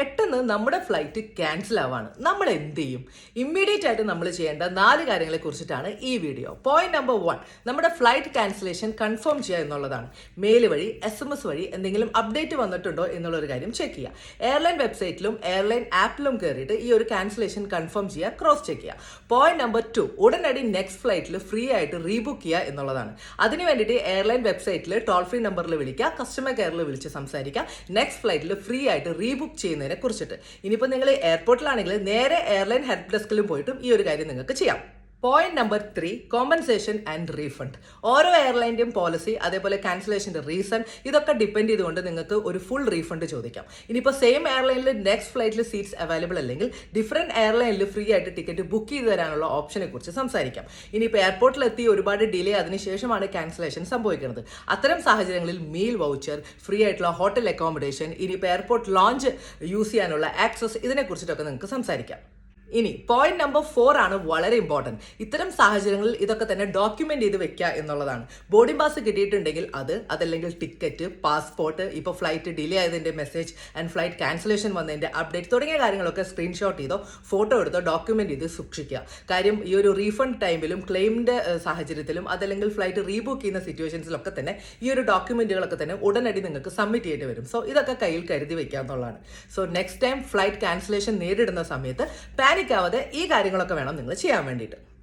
പെട്ടെന്ന് നമ്മുടെ flight cancel ആവാണ്. നമ്മൾ എന്ത് ചെയ്യും? ഇമ്മീഡിയറ്റ് ആയിട്ട് നമ്മൾ ചെയ്യേണ്ട നാല് കാര്യങ്ങളെ കുറിച്ചിട്ടാണ് ഈ വീഡിയോ പോയിന്റ് നമ്പർ വൺ നമ്മുടെ ഫ്ലൈറ്റ് ക്യാൻസലേഷൻ കൺഫേം ചെയ്യുക എന്നുള്ളതാണ്. മെയിൽ വഴി എസ് എം എസ് വഴി എന്തെങ്കിലും അപ്ഡേറ്റ് വന്നിട്ടുണ്ടോ എന്നുള്ള ഒരു കാര്യം ചെക്ക് ചെയ്യുക. എയർലൈൻ വെബ്സൈറ്റിലും എയർലൈൻ ആപ്പിലും കയറിയിട്ട് ഈ ഒരു ക്യാൻസലേഷൻ കൺഫേം ചെയ്യുക ക്രോസ് ചെക്ക് ചെയ്യുക. പോയിന്റ് നമ്പർ ടു ഉടനടി നെക്സ്റ്റ് ഫ്ലൈറ്റിൽ ഫ്രീ ആയിട്ട് റീബുക്ക് ചെയ്യുക എന്നുള്ളതാണ്. അതിന് വേണ്ടിയിട്ട് എയർലൈൻ വെബ്സൈറ്റിൽ ടോൾ ഫ്രീ നമ്പറിൽ വിളിക്കുക കസ്റ്റമർ കെയറിൽ വിളിച്ച് സംസാരിക്കുക. നെക്സ്റ്റ് ഫ്ലൈറ്റിൽ ഫ്രീ ആയിട്ട് റീബുക്ക് ചെയ്യുന്നതിനെ കുറിച്ചിട്ട് ഇനിയിപ്പോൾ നിങ്ങൾ എയർപോർട്ടിലാണെങ്കിൽ നേരെ എയർലൈൻ ഹെൽപ്പ് ഡെസ്കിലും പോയിട്ടും ഈ ഒരു കാര്യം നിങ്ങൾക്ക് ചെയ്യാം. Point number three compensation and refund ഓരോ എയർലൈന്റെയും പോളിസി അതേപോലെ ക്യാൻസലേഷന്റെ റീസൺ ഇതൊക്കെ ഡിപ്പെൻഡ് ചെയ്തുകൊണ്ട് നിങ്ങൾക്ക് ഒരു ഫുൾ റീഫണ്ട് ചോദിക്കാം. ഇനിയിപ്പോൾ സെയിം എയർലൈനിൽ നെക്സ്റ്റ് ഫ്ലൈറ്റിൽ സീറ്റ്സ് അവൈലബിൾ അല്ലെങ്കിൽ ഡിഫറെന്റ് എയർലൈനിൽ ഫ്രീ ആയിട്ട് ടിക്കറ്റ് ബുക്ക് ചെയ്ത് തരാനുള്ള ഓപ്ഷനെ കുറിച്ച് സംസാരിക്കാം. ഇനിയിപ്പോൾ എയർപോർട്ടിലെത്തി ഒരുപാട് ഡിലേ അതിനുശേഷമാണ് ക്യാൻസലേഷൻ സംഭവിക്കുന്നത്. അത്തരം സാഹചര്യങ്ങളിൽ മീൽ വൗച്ചർ ഫ്രീ ആയിട്ടുള്ള ഹോട്ടൽ അക്കോമഡേഷൻ ഇനിയിപ്പോൾ എയർപോർട്ട് ലോഞ്ച് യൂസ് ചെയ്യാനുള്ള ആക്സസ് ഇതിനെക്കുറിച്ചിട്ടൊക്കെ നിങ്ങൾക്ക് സംസാരിക്കാം. ഇനി പോയിന്റ് നമ്പർ ഫോർ ആണ് വളരെ ഇമ്പോർട്ടന്റ് ഇത്തരം സാഹചര്യങ്ങളിൽ ഇതൊക്കെ തന്നെ ഡോക്യുമെന്റ് ചെയ്ത് വെക്കുക എന്നുള്ളതാണ്. ബോർഡിംഗ് പാസ് കിട്ടിയിട്ടുണ്ടെങ്കിൽ അത് അതല്ലെങ്കിൽ ടിക്കറ്റ് പാസ്പോർട്ട് ഇപ്പോൾ ഫ്ലൈറ്റ് ഡിലേ ആയതിന്റെ മെസ്സേജ് ആൻഡ് ഫ്ലൈറ്റ് ക്യാൻസലേഷൻ വന്നതിന്റെ അപ്ഡേറ്റ് തുടങ്ങിയ കാര്യങ്ങളൊക്കെ സ്ക്രീൻഷോട്ട് ചെയ്തോ ഫോട്ടോ എടുത്തോ ഡോക്യുമെന്റ് ചെയ്ത് സൂക്ഷിക്കുക. കാര്യം ഈ ഒരു റീഫണ്ട് ടൈമിലും ക്ലെയിമിന്റെ സാഹചര്യത്തിലും അതല്ലെങ്കിൽ ഫ്ലൈറ്റ് റീബുക്ക് ചെയ്യുന്ന സിറ്റുവേഷൻസിലൊക്കെ തന്നെ ഈ ഒരു ഡോക്യുമെന്റുകളൊക്കെ തന്നെ ഉടനടി നിങ്ങൾക്ക് സബ്മിറ്റ് ചെയ്യേണ്ടി വരും. സോ ഇതൊക്കെ കയ്യിൽ കരുതി വെക്കുക എന്നുള്ളതാണ് so next time flight cancellation നേരിടുന്ന സമയത്ത് ആവാതെ ഈ കാര്യങ്ങളൊക്കെ വേണം നിങ്ങൾ ചെയ്യാൻ വേണ്ടിയിട്ട്.